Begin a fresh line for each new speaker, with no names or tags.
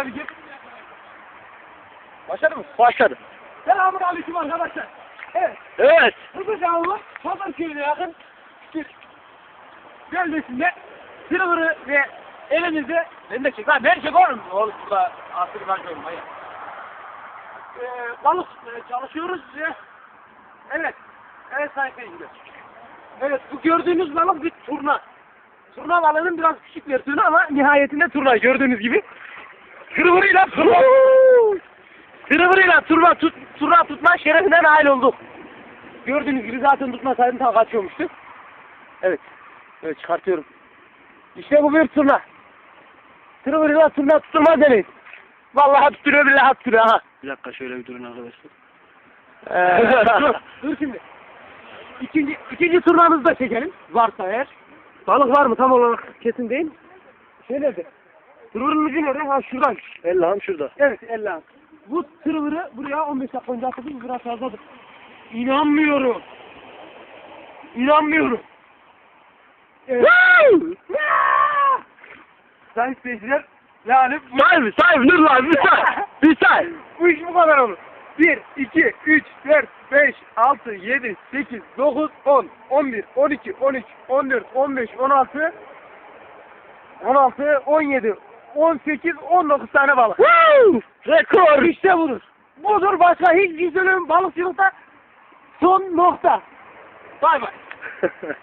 abicim. Başladı mı?
Başladı.
Selamun aleyküm arkadaşlar. Evet.
Evet.
Canlı Pazar köyüne yakın bir bölgesinde Silver'ı ve elimizde ben de çek lan ben çek oğlum. Oğlum burada asır ben koyayım hayır. Ee, balık tutmaya çalışıyoruz ve evet. Evet sayın seyirciler. Evet bu gördüğünüz balık bir turna. Turna balığının biraz küçük versiyonu ama nihayetinde turna gördüğünüz gibi. Kırmırıyla turna. Kırmırıyla turna, tut, turna tutma şerefine nail olduk. Gördüğünüz gibi zaten tutmasaydım tam kaçıyormuştu. Evet. Evet çıkartıyorum. İşte bu bir turna. Kırmırıyla turna tutulmaz demeyin. Vallahi tutturuyor billahi tutturuyor ha.
Bir dakika şöyle bir durun arkadaşlar.
Ee, dur, dur şimdi. İkinci, ikinci turnamızı da çekelim. Varsa eğer. Balık var mı tam olarak kesin değil. Şey nerede? Tırvırın ucu nerede? Ha şuradan.
Allah'ım şurada.
Evet Ella. Bu tırvırı buraya 15 dakika önce atıldı. Biraz fazladır. İnanmıyorum. İnanmıyorum. Evet. Sayın seyirciler. Yani bu,
Sahibi sahibi dur lan bir say. Bir say.
bu iş bu kadar olur. 1, 2, 3, 4, 5, 6, 7, 8, 9, 10, 11, 12, 13, 14, 15, 16, 16, 17, 18, 19 tane balık.
Woo! Rekor.
İşte budur. Budur başka şey söylemiyorum. Balıkçılıkta son nokta. Bay bay.